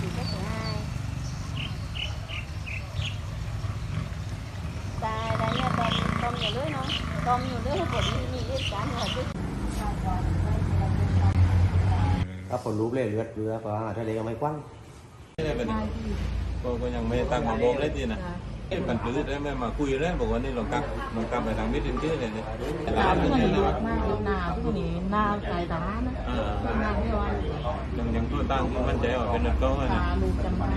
thì cái thứ hai. Tại đây là tôm tôm nhiều lưới nó. Tôm nhiều lưới của đi đi lên cá nhiều chứ. ถ้าคนรูปเลยเลือดเรือปลาทะเลก็ไม่กว้างไม่ได้เป็นก็ยังไม่ตั้งมาโบกเลยทีนะ เอ๊ะมันคือได้ไม่มาคุยแล้วบอกว่านี่ลองกลับลองกลับไปทางมิตรชื่อเลยเนี่ยตาร้านที่นี่มันเนี่ยเยนะอะมากแล้วนาที่นี่นาไก่ตานะอ่านาไม่ไหวยังยังตัวตั้งมันใจว่าเป็นนักโตนะตาลูกจำได้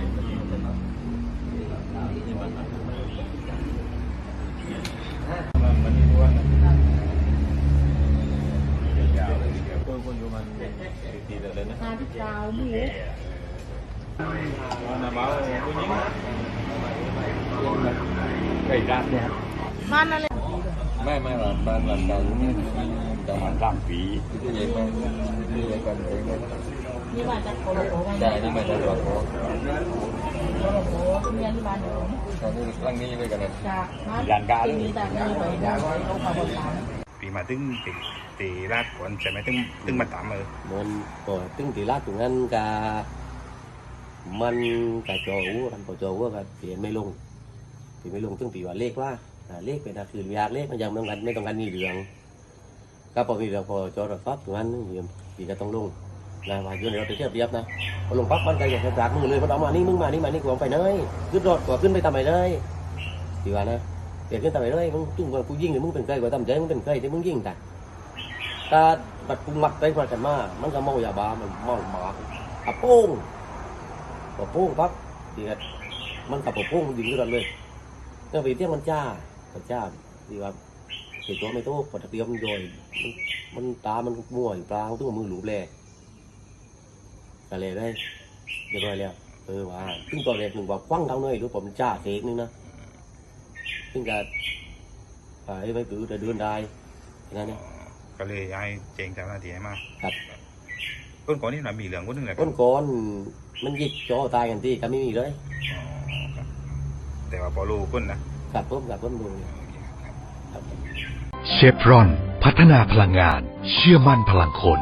นี่มันมันมันนี่ด้วยนะยาวเลยคนคนอยู่มันตีเลยนะนาที่กาวหมูนาบ้าผู้หญิง ไก่รัดเนี่ยมันอะไรไม่ไม่ว่าบ้านหลังเก่านี่แต่มันร่างผีที่ใหญ่มากที่ใหญ่กันเองนี่มาจากโคโลโคใช่นี่ม่ได้หรอกโคโลโคเรียนที่บ้านหนูตอนนี้รั้งนี้ด้วยกันเลยจากที่นี่แต่ไม่ไปได้เขาขับรถตามปีมาถึงตีตีลาดก่อนใช่ไหมถึงถึงมาตามเออมันก็ตึ้งตีลาดตรงนั้นกามันกะโจวกันพอโจวก็เปลี่ยนไม่ลง เปลี่ไม่ลงตึงตีว่าเลขว่าอ่าเลขเป็นอะคืออยากเลขมันยังไม่ต้องการไม่ต้องการมีเหลือง ก็พอมีเหลืองพอโจรถปั๊บตรงนั้นเหลี่ยมตีก็ต้องลงนะว่าอยู่ในรถไปเทียบเรียบนะพอลงปั๊บมันก็อยากจะจากมือเลยมันเอามานี่มึงมานี่มานี่กูเอาไปเลยขึ้นรถกว่าขึ้นไปทำไมเลยตีว่านะเปลี่ยนขึ้นทำไมเลยมึงจุ่มว่ากูยิงหรือมึงเป็นใครกว่าทำใจมึงเป็นใครที่มึงยิงแต่ถ้าบัดปุงมัดไปมากันมา มันก็เมายาบ้ามันเมาหมาอะโป้งพอโป้งปั๊บดีกันมันกับพอโป้งยิงด้วยกันเลย ก็ไปเที่ยงมันจ้ามันจ้าดีว่าเห็นตัวไม่โตปกติมันโดยมันมันตา มันมั่วอยู่ปลาตัวมือหลูแลก็เลยได้เรียบร้อยแล้วเออว่าซึ่งตอนแรกหนึ่งว่าคว้างเท่าน้อยรู้ผมจ้าเทกนึงนะซึ่งก็ไปไม่ปื้อแต่เดินได้แค่นั้นเนี่ยก็เลยย้ายเจงจากหน้าที่ให้มาครับต้นก่อนนี่เรามีเหลืองคนหนึงแหละคก้รับนก้อนมันยิกจอตายกันที่ก็ไม่มีเลยอ๋อครับ แต่ว่าพอรู้คนนะกับผมกับผมดูครับเชฟรอน พัฒนาพลังงาน เชื่อมั่นพลังคน